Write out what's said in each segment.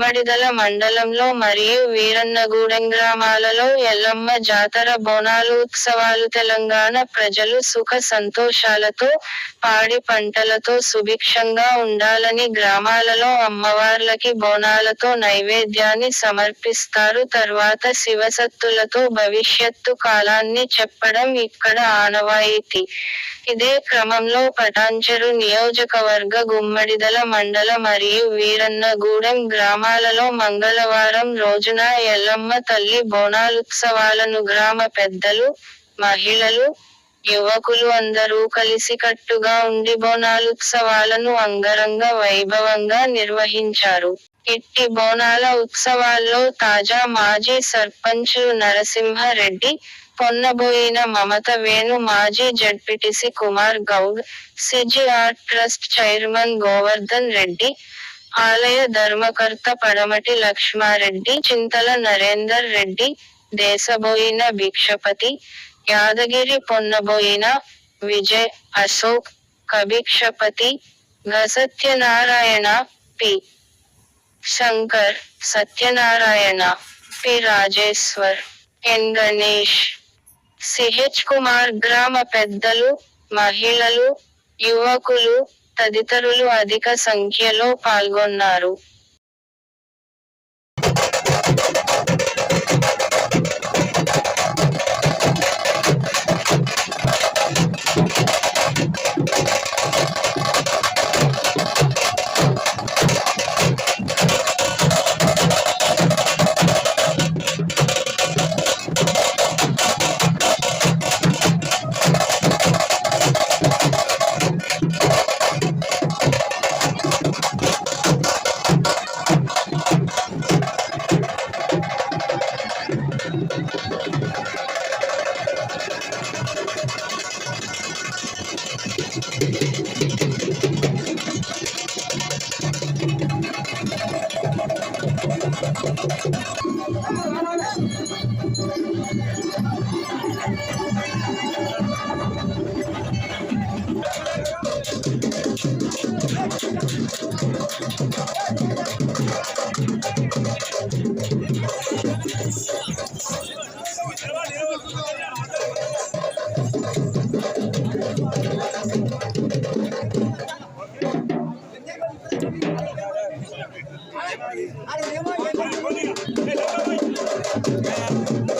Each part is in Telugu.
గుమ్మడిదల మండలంలో మరియు వీరన్నగూడెం గ్రామాలలో ఎల్లమ్మ జాతర బోనాలు ఉత్సవాలు తెలంగాణ ప్రజలు సుఖ సంతోషాలతో, పాడి పంటలతో సుభిక్షంగా ఉండాలని గ్రామాలలో అమ్మవార్లకి బోనాలతో నైవేద్యాన్ని సమర్పిస్తారు తర్వాత శివసత్తులతో భవిష్యత్తు కాలాన్ని చెప్పడం ఇక్కడ ఆనవాయితీ. ఇదే క్రమంలో పటాంచరు నియోజకవర్గ గుమ్మడిదల మండల మరియు వీరన్నగూడెం గ్రామాలలో మంగళవారం రోజున ఎల్లమ్మ తల్లి బోనాలుత్సవాలను గ్రామ పెద్దలు, మహిళలు, యువకులు అందరూ కలిసికట్టుగా ఉండి బోనాలుత్సవాలను అంగరంగ వైభవంగా నిర్వహించారు. ఇట్టి బోనాల ఉత్సవాల్లో తాజా మాజీ సర్పంచులు నరసింహ పొన్నబోయిన మమత వేణు మాజీ ZPTC Kumar Goud, CGR trust chairman Govardhan Reddy, ఆలయ ధర్మకర్త పడమటి లక్ష్మారెడ్డి చింతల నరేందర్ రెడ్డి, దేశబోయిన భిక్షపతి, యాదగిరి పొన్నబోయిన, విజయ్, అశోక్, కభిక్షపతి, గ.సత్యనారాయణ, P. Shankar, Satyanarayana, P. Rajeshwar, N. Ganesh, CH Kumar గ్రామ పెద్దలు, మహిళలు, యువకులు, తదితరులు అధిక సంఖ్యలో పాల్గొన్నారు. చాలా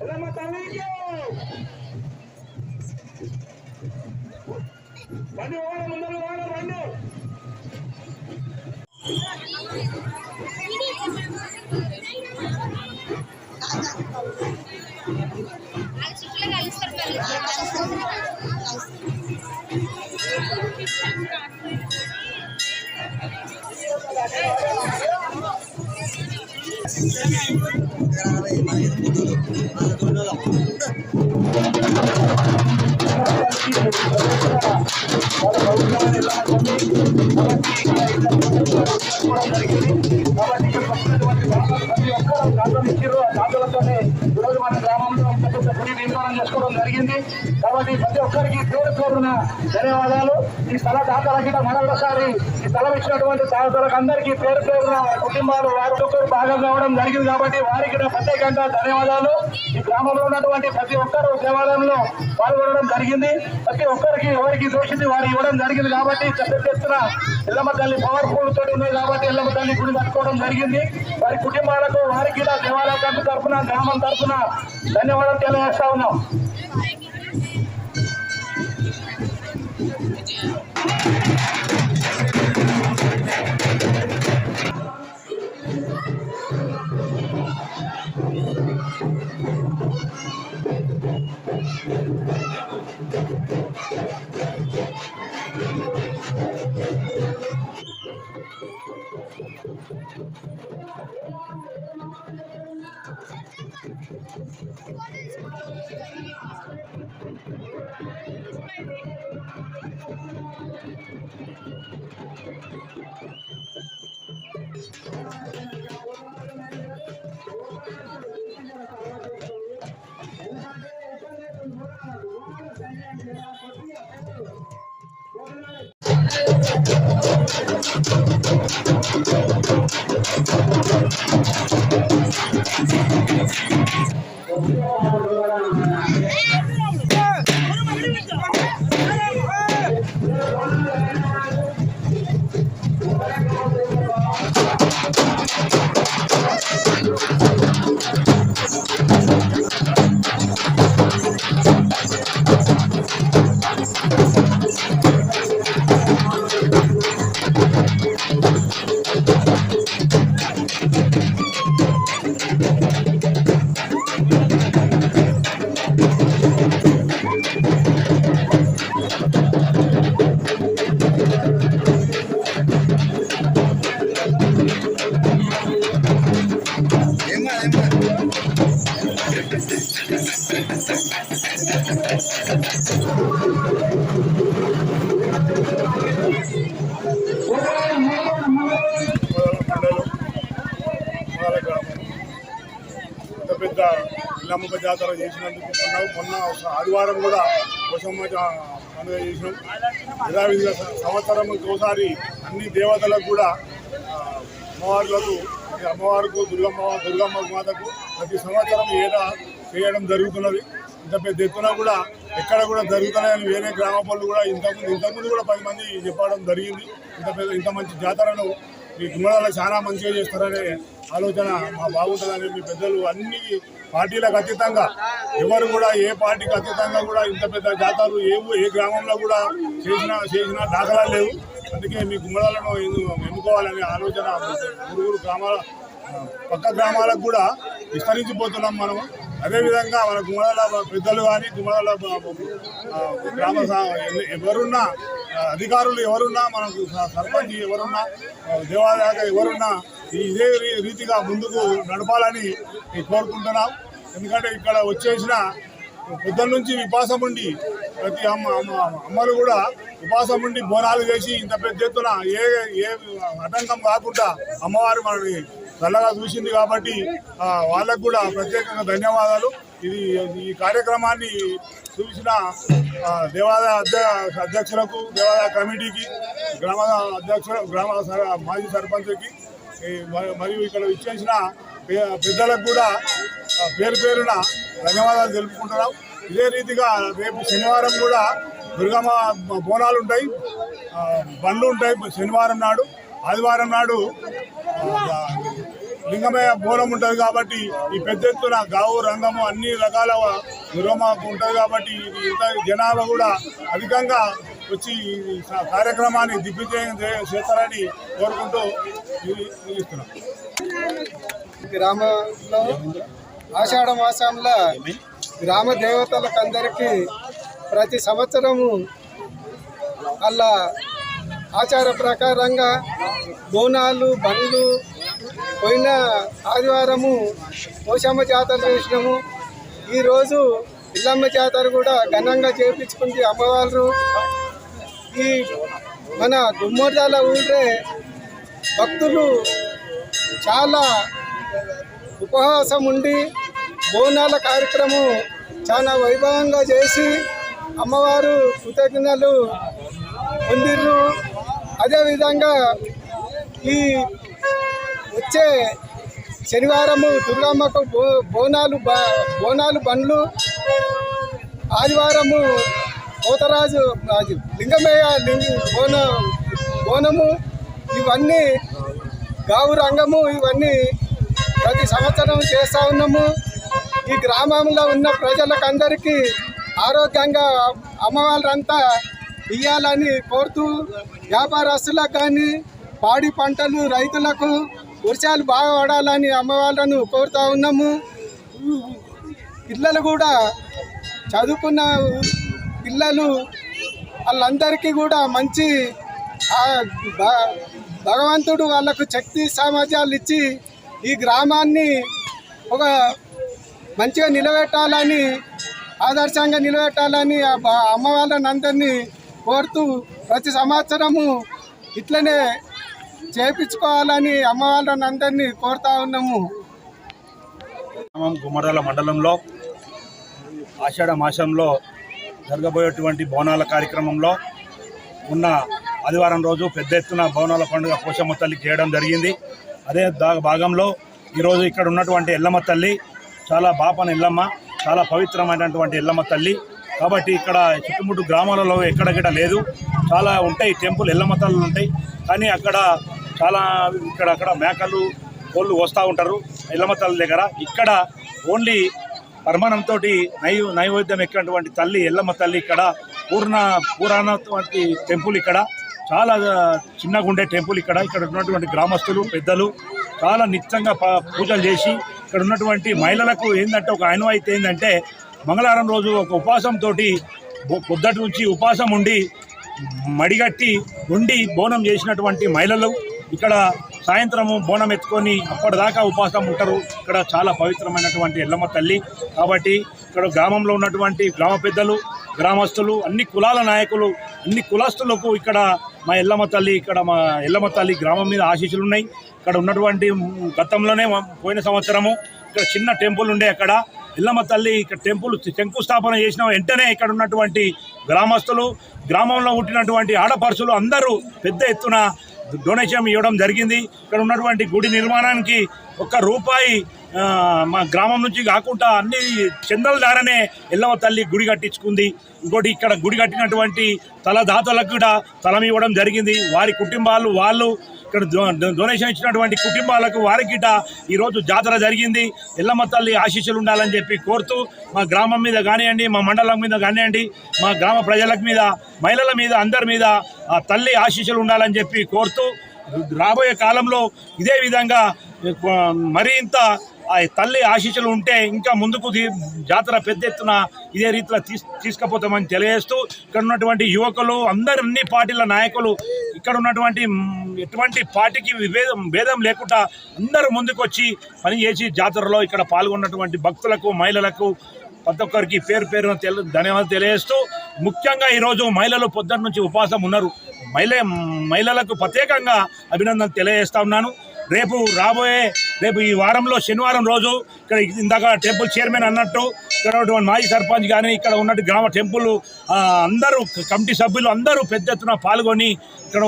ఎల్లమ్మ తల్లికి బండి పోవాలి ముందర బండి జరిగింది కాబట్టి ప్రతి ఒక్కరికి పేరు పేరున ధన్యవాదాలు ఈ స్థల దాతలకి మరొకసారి ఈ స్థలం ఇచ్చినటువంటి దాతలకు అందరికీ పేరు పేరున కుటుంబాలు వారి ఒక్కరు భాగం కావడం జరిగింది. కాబట్టి వారికి ప్రత్యేకంగా ధన్యవాదాలు. గ్రామంలో ఉన్నటువంటి ప్రతి ఒక్కరు దేవాలయంలో పాల్గొనడం జరిగింది. ప్రతి ఒక్కరికి ఎవరికి దోషింది వారు ఇవ్వడం జరిగింది కాబట్టి పెద్ద ఎత్తున ఎల్లమ్మ తల్లి పవర్ఫుల్ తోటి ఉన్నాయి కాబట్టి ఎల్లమ్మ తల్లి గుడి కట్టుకోవడం జరిగింది. వారి కుటుంబాలకు వారికి ఇలా దేవాలయ తరఫున గ్రామం తరఫున ధన్యవాదాలు తెలియజేస్తా ఉన్నాం. మండలం ఇల్లమ్మ జాతర చేసినందుకు మొన్న మొన్న ఒక ఆదివారం కూడా కోసమ్మ పండుగ చేసినాం. యథావిధిగా సంవత్సరం ఒకసారి అన్ని దేవతలకు కూడా ఆ, అమ్మవార్లకు అమ్మవారికి దుర్గమ్మ దుర్గమ్మ మాతకు ప్రతి సంవత్సరం ఏదో చేయడం జరుగుతున్నది. ఇంత పెద్ద ఎత్తున కూడా ఎక్కడ కూడా జరుగుతున్నాయని వేరే గ్రామ పనులు కూడా ఇంతకుముందు ఇంతకుముందు కూడా పది మంది చెప్పడం జరిగింది. ఇంత పెద్ద ఇంత మంచి జాతరను మీ గుమ్మడాలు చాలా మంచిగా చేస్తారనే ఆలోచన మా బాగుంటుందని మీ పెద్దలు అన్ని పార్టీలకు అతీతంగా ఎవరు కూడా ఏ పార్టీకి అతీతంగా కూడా ఇంత పెద్ద జాతరు ఏ ఏ గ్రామంలో కూడా చేసిన చేసిన దాఖలాలు లేవు. అందుకే మీ గుమ్మడాలను ఎన్నుకోవాలనే ఆలోచన మురుగురు గ్రామాల పక్క గ్రామాలకు కూడా విస్తరించిపోతున్నాం మనం. అదేవిధంగా మన గుమ్మడాల పెద్దలు కానీ గుమ్మడాల గ్రామ ఎవరున్నా అధికారులు ఎవరున్నా మనకు సర్పంచ్ ఎవరున్నా ఆ, ఎవరున్నా ఈ- ఇదే రీ- రీతిగా ముందుకు నడపాలని కోరుకుంటున్నాం. ఎందుకంటే ఇక్కడ వచ్చేసిన పొద్దున్న నుంచి విపాసం ఉండి ప్రతి అమ్మ అమ్మలు కూడా ఉపాసం ఉండి బోనాలు చేసి ఇంత పెద్ద ఎత్తున ఏ ఏ ఆటంకం కాకుండా అమ్మవారు మనని చల్లగా చూసింది కాబట్టి వాళ్ళకు కూడా ప్రత్యేకంగా ధన్యవాదాలు. ఇది ఈ కార్యక్రమాన్ని చూసిన దేవాదాయ దేవాలయ అధ్యక్షులకు దేవాలయ కమిటీకి గ్రామ అధ్యక్షులు గ్రామ సర- మాజీ సర్పంచ్కి మరియు ఇక్కడ ఇచ్చేసిన పెద్దలకు కూడా పేరు పేరున ధన్యవాదాలు తెలుపుకుంటున్నాం. ఇదే రీతిగా రేపు శనివారం కూడా దుర్గమ్మ బోనాలు ఉంటాయి. బండ్లు ఉంటాయి శనివారం నాడు. ఆదివారం నాడు లింగమయ బోనం ఉంటుంది కాబట్టి ఈ పెద్ద ఎత్తున గావు రంగము అన్ని రకాల దుర్గమ్మకు ఉంటుంది కాబట్టి ఇంత జనాభా కూడా అధికంగా వచ్చి కార్యక్రమాన్ని దిగ్విజయం చేస్తారని కోరుకుంటూ ఇది గ్రామంలో ఆషాఢ మాసంలో గ్రామ దేవతలకు అందరికీ ప్రతి సంవత్సరము అలా ఆచార ప్రకారంగా బోనాలు బండ్లు పోయిన ఆదివారము పోషమ్మ జాతర చేసినాము. ఈరోజు ఇల్లమ్మ జాతర కూడా ఘనంగా చేపించుకుంది అమ్మవారు. ఈ మన గుమ్మడిదాల ఊరే భక్తులు చాలా ఉపవాసం ఉండి బోనాల కార్యక్రమం చాలా వైభవంగా చేసి అమ్మవారు కృతజ్ఞతలు పొందిర్రు. అదేవిధంగా ఈ వచ్చే శనివారము దుర్గమ్మకు బో బోనాలు బ బోనాలు బండ్లు. ఆదివారము పోతరాజు రాజు లింగమయ్య లింగ బోన బోనము. ఇవన్నీ గావు రంగము ఇవన్నీ ప్రతి సంవత్సరం చేస్తూ ఉన్నాము. ఈ గ్రామంలో ఉన్న ప్రజలకు అందరికీ ఆరోగ్యంగా అమ్మవాళ్ళంతా ఇయ్యాలని కోరుతూ వ్యాపారస్తులకు కానీ పాడి పంటలు రైతులకు వర్షాలు బాగా పడాలని అమ్మవాళ్ళను కోరుతూ ఉన్నాము. పిల్లలు కూడా చదువుకున్న పిల్లలు వాళ్ళందరికీ కూడా మంచి భగవంతుడు వాళ్ళకు శక్తి సామర్థ్యాలు ఇచ్చి ఈ గ్రామాన్ని ఒక మంచిగా నిలబెట్టాలని ఆదర్శంగా నిలబెట్టాలని ఆ అమ్మ వాళ్ళని అందరినీ కోరుతూ ప్రతి సంవత్సరము ఇట్లనే చేపించుకోవాలని అమ్మ వాళ్ళని అందరినీ కోరుతా ఉన్నాము. గ్రామం గుమ్మడాల మండలంలో ఆషాఢ మాసంలో జరగబోయేటువంటి బోనాల కార్యక్రమంలో ఉన్న ఆదివారం రోజు పెద్ద ఎత్తున బోనాల పండుగ పోషమ్మ తల్లికి చేయడం జరిగింది. అదే దా- భాగంలో ఈరోజు ఇక్కడ ఉన్నటువంటి ఎల్లమ్మ తల్లి చాలా బాపన ఎల్లమ్మ చాలా పవిత్రమైనటువంటి ఎల్లమ్మ తల్లి. కాబట్టి ఇక్కడ చుట్టుముట్టు గ్రామాలలో ఎక్కడక్కడ లేదు. చాలా ఉంటాయి టెంపుల్ ఎల్లమ్మ తల్లులు ఉంటాయి. కానీ అక్కడ చాలా ఇక్కడ అక్కడ మేకలు కోళ్ళు వస్తూ ఉంటారు ఎల్లమ్మ తల్లి దగ్గర. ఇక్కడ ఓన్లీ పరమాణంతో నై నైవేద్యం ఎక్కినటువంటి తల్లి ఎల్లమ్మ తల్లి ఇక్కడ. పూర్ణ పురాణటువంటి టెంపుల్ ఇక్కడ. చాలా చిన్నగా ఉండే టెంపుల్ ఇక్కడ. ఇక్కడ ఉన్నటువంటి గ్రామస్తులు పెద్దలు చాలా నిత్యంగా ప- పూజలు చేసి ఇక్కడ ఉన్నటువంటి మహిళలకు ఏంటంటే ఒక ఆనవాయితీ ఏంటంటే మంగళవారం రోజు ఒక ఉపాసంతో పొద్దటి నుంచి ఉపాసం ఉండి మడిగట్టి ఉండి బోనం చేసినటువంటి మహిళలు ఇక్కడ సాయంత్రము బోనం ఎత్తుకొని అప్పటిదాకా ఉపాసం ఉంటారు. ఇక్కడ చాలా పవిత్రమైనటువంటి ఎల్లమ్మ తల్లి కాబట్టి ఇక్కడ గ్రామంలో ఉన్నటువంటి గ్రామ పెద్దలు గ్రామస్తులు అన్ని కులాల నాయకులు అన్ని కులస్తులకు ఇక్కడ మా ఎల్లమ్మ తల్లి ఇక్కడ మా ఎల్లమ్మ తల్లి గ్రామం మీద ఆశీస్సులు ఉన్నాయి ఇక్కడ ఉన్నటువంటి గతంలోనే పోయిన సంవత్సరము ఇక్కడ చిన్న టెంపుల్ ఉండే అక్కడ. ఎల్లమ్మ తల్లి ఇక్కడ టెంపుల్ శంకుస్థాపన చేసిన వెంటనే ఇక్కడ ఉన్నటువంటి గ్రామస్తులు గ్రామంలో పుట్టినటువంటి ఆడపరుసులు అందరూ పెద్ద ఎత్తున డొనేషన్ ఇవ్వడం జరిగింది. ఇక్కడ ఉన్నటువంటి గుడి నిర్మాణానికి ఒక్క రూపాయి మా గ్రామం నుంచి కాకుండా అన్ని చందల ద్వారానే ఎల్లమ్మ తల్లి గుడి కట్టించుకుంది. ఇంకోటి ఇక్కడ గుడి కట్టినటువంటి తలదాతలకు కూడా తలం ఇవ్వడం జరిగింది. వారి కుటుంబాలు వాళ్ళు ఇక్కడ డొనేషన్ ఇచ్చినటువంటి కుటుంబాలకు వారికి ఈరోజు జాతర జరిగింది. ఎల్లమ్మ తల్లి ఆశీస్సులు ఉండాలని చెప్పి కోరుతూ మా గ్రామం మీద కానివ్వండి మా మండలం మీద కానివ్వండి మా గ్రామ ప్రజలకు మీద మహిళల మీద అందరి మీద ఆ తల్లి ఆశీస్సులు ఉండాలని చెప్పి కోరుతూ రాబోయే కాలంలో ఇదే విధంగా మరింత తల్లి ఆశీస్సులు ఉంటే ఇంకా ముందుకు జాతర పెద్ద ఎత్తున ఇదే రీతిలో తీస్ తీసుకుపోతామని తెలియజేస్తూ ఇక్కడ ఉన్నటువంటి యువకులు అందరు అన్ని పార్టీల నాయకులు ఇక్కడ ఉన్నటువంటి ఎటువంటి పార్టీకి విభేదం భేదం లేకుండా అందరూ ముందుకు వచ్చి పనిచేసి జాతరలో ఇక్కడ పాల్గొన్నటువంటి భక్తులకు మహిళలకు ప్రతి ఒక్కరికి పేరు పేరున తెలు ధన్యవాదాలు తెలియజేస్తూ ముఖ్యంగా ఈరోజు మహిళలు పొద్దున్న నుంచి ఉపవాసం ఉన్నారు. మహిళ మహిళలకు ప్రత్యేకంగా అభినందన తెలియజేస్తా ఉన్నాను. రేపు రాబోయే రేపు ఈ వారంలో శనివారం రోజు ఇక్కడ ఇందాక టెంపుల్ చైర్మన్ అన్నట్టు ఇక్కడ ఉన్నటువంటి మాజీ సర్పంచ్ కానీ ఇక్కడ ఉన్నట్టు గ్రామ టెంపుల్ అందరూ కమిటీ సభ్యులు అందరూ పెద్ద ఎత్తున పాల్గొని ఇక్కడ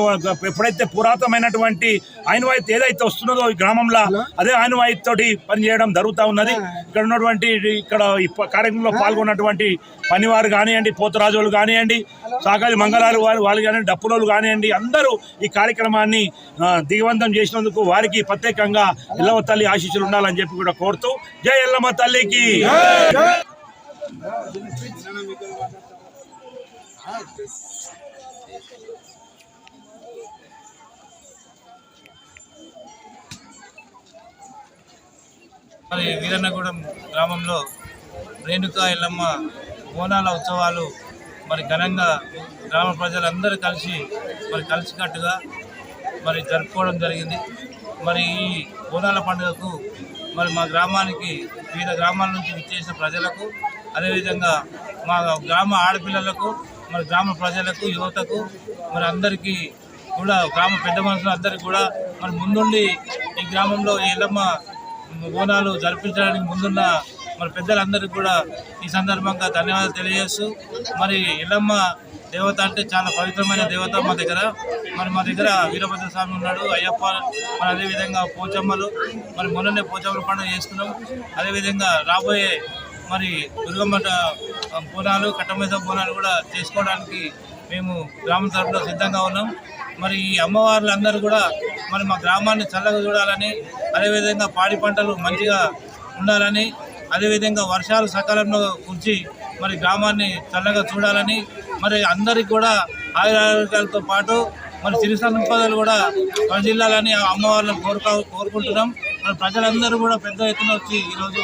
ఎప్పుడైతే పురాతనమైనటువంటి ఆనవాయితీ ఏదైతే వస్తున్నదో ఈ గ్రామంలో అదే ఆనవాయితీ తోటి పనిచేయడం జరుగుతూ ఉన్నది. ఇక్కడ ఉన్నటువంటి ఇక్కడ కార్యక్రమంలో పాల్గొన్నటువంటి పనివారు కానివ్వండి పోతరాజులు కానివ్వండి సాకాలి మంగళాలు వారు వాళ్ళు కానివ్వండి డప్పులోలు కానివ్వండి అందరూ ఈ కార్యక్రమాన్ని దిగ్వంతం చేసినందుకు వారికి ప్రత్యేకంగా ఎల్లమ్మ తల్లి ఆశీస్సులు ఉండాలని చెప్పి కూడా కోరుతూ జై ఎల్లమ్మ తల్లికి. మరి వీరన్నగూడెం గ్రామంలో రేణుకా ఎల్లమ్మ బోనాల ఉత్సవాలు మరి ఘనంగా గ్రామ ప్రజలందరూ కలిసి మరి కలిసికట్టుగా మరి జరుపుకోవడం జరిగింది. మరి ఈ బోనాల పండుగకు మరి మా గ్రామానికి వివిధ గ్రామాల నుంచి విచ్చేసిన ప్రజలకు అదేవిధంగా మా గ్రామ ఆడపిల్లలకు మరి గ్రామ ప్రజలకు యువతకు మరి అందరికీ కూడా గ్రామ పెద్ద మనుషులు అందరికీ కూడా మరి ముందుండి ఈ గ్రామంలో ఈ ఎల్లమ్మ బోనాలు జరిపించడానికి ముందున్న మరి పెద్దలందరికీ కూడా ఈ సందర్భంగా ధన్యవాదాలు తెలియజేస్తూ మరి ఎల్లమ్మ దేవత అంటే చాలా పవిత్రమైన దేవత మా దగ్గర. మరి మా దగ్గర వీరభద్ర స్వామి ఉన్నాడు అయ్యప్ప మరి అదేవిధంగా పోచమ్మలు మరి మొన్ననే పోచమ్మల పండుగ చేసుకున్నాం అదేవిధంగా రాబోయే మరి దుర్గమ్మ బోనాలు కట్టమేద బోనాలు కూడా చేసుకోవడానికి మేము గ్రామం తరఫున సిద్ధంగా ఉన్నాం. మరి ఈ అమ్మవార్లందరూ కూడా మరి మా గ్రామాన్ని చల్లగా చూడాలని అదేవిధంగా పాడి పంటలు మంచిగా ఉండాలని అదేవిధంగా వర్షాలు సకాలంలో కురిచి మరి గ్రామాన్ని చల్లగా చూడాలని మరి అందరికి కూడా ఆయురారోగ్యాలతో పాటు మరి సిరి సంపదలు కూడా జిల్లాలని అమ్మవార్లను కోరుకో కోరుకుంటున్నాం. మరి ప్రజలందరూ కూడా పెద్ద ఎత్తున వచ్చి ఈరోజు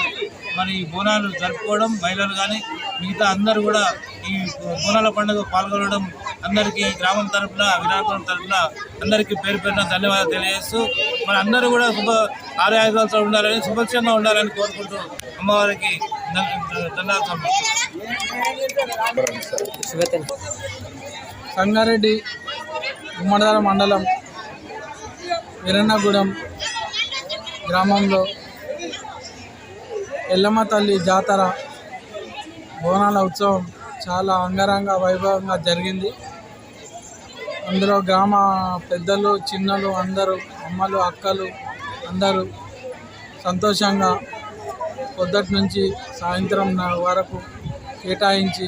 మరి ఈ బోనాలు జరుపుకోవడం మహిళలు కానీ మిగతా అందరూ కూడా ఈ బోనాల పండుగ పాల్గొనడం అందరికీ గ్రామం తరఫున విరాటపురం తరఫున అందరికీ పేరు పేరున ధన్యవాదాలు తెలియజేస్తూ మరి అందరూ కూడా శుభ ఆరోగ్యాలతో ఉండాలని సుభిక్షంగా ఉండాలని కోరుకుంటూ అమ్మవారికి ధన్యవాదాలు సమర్పిస్తున్నాను. సంగారెడ్డి గుమ్మడిదార మండలం వీరన్నగూడెం గ్రామంలో ఎల్లమ్మ తల్లి జాతర బోనాల ఉత్సవం చాలా అంగరంగ వైభవంగా జరిగింది. అందులో గ్రామ పెద్దలు చిన్నలు అందరూ అమ్మలు అక్కలు అందరూ సంతోషంగా పొద్దుటి నుంచి సాయంత్రం వరకు కేటాయించి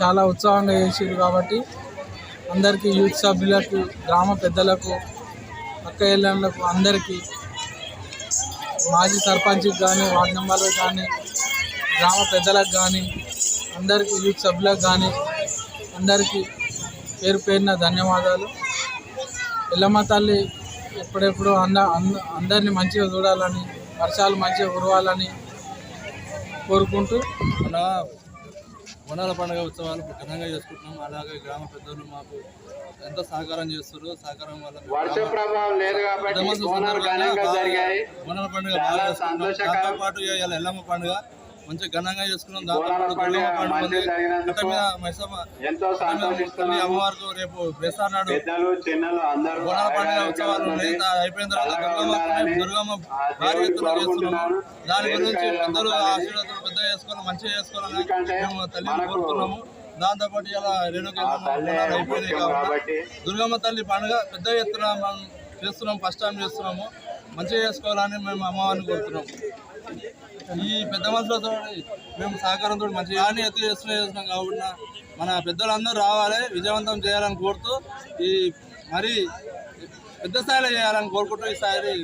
చాలా ఉత్సాహంగా చేసారు కాబట్టి అందరికీ యూత్ సభ్యులకు గ్రామ పెద్దలకు అక్క ఇళ్ళకు అందరికీ మాజీ సర్పంచ్కి కానీ వార్డు మెంబర్లకు కానీ గ్రామ పెద్దలకు కానీ అందరికీ యూత్ సభ్యులకు కానీ అందరికీ పేరు పేరున ధన్యవాదాలు. ఎల్లమ్మ తల్లి ఎప్పుడెప్పుడు అంద అంద- అందరినీ మంచిగా చూడాలని వర్షాలు మంచిగా కురవాలని కోరుకుంటూ అలా బోనాల పండుగ ఉత్సవాలు ఘనంగా చేసుకుంటున్నాం. అలాగే గ్రామ పెద్దలు మాకు ఎంతో సహకారం చేస్తారు సహకారం వల్ల బోనాల పండుగ బాగా ఇవాళ ఎల్లమ్మ పండుగ. మంచిగా ఘనంగా చేసుకున్నాం. మీద మైసమ్మ అమ్మవారికి రేపు అందరూ బోనాల పండుగ ఉత్సవాలు అయిపోయిన తర్వాత దుర్గమ్మ భారీ ఎత్తున చేస్తున్నాము కోరుకుంటున్నాను. దాని గురించి పెద్దలు. ఆశీర్వాదాలు పెద్ద చేసుకోవాలి మంచిగా చేసుకోవాలని మేము తల్లిని కోరుతున్నాము. దాంతో పాటు ఇలా రేణుక ఆ తల్లి అయిపోయినాయి ముఖ్యం కాబట్టి కాబట్టి దుర్గమ్మ తల్లి పండుగ పెద్ద ఎత్తున మనం చేస్తున్నాం ఫస్ట్ టైం చేస్తున్నాము. మంచిగా చేసుకోవాలని మేము అమ్మవారిని కోరుతున్నాము ఈ పెద్ద మనుషులతో మేము సహకారంతో మంచి కానీ ఎత్తు చేస్తున్నాం కాబట్టి మన పెద్దలందరూ రావాలి విజయవంతం చేయాలని కోరుతూ ఈ మరి పెద్ద స్థాయిలో చేయాలని కోరుకుంటూ ఈసారి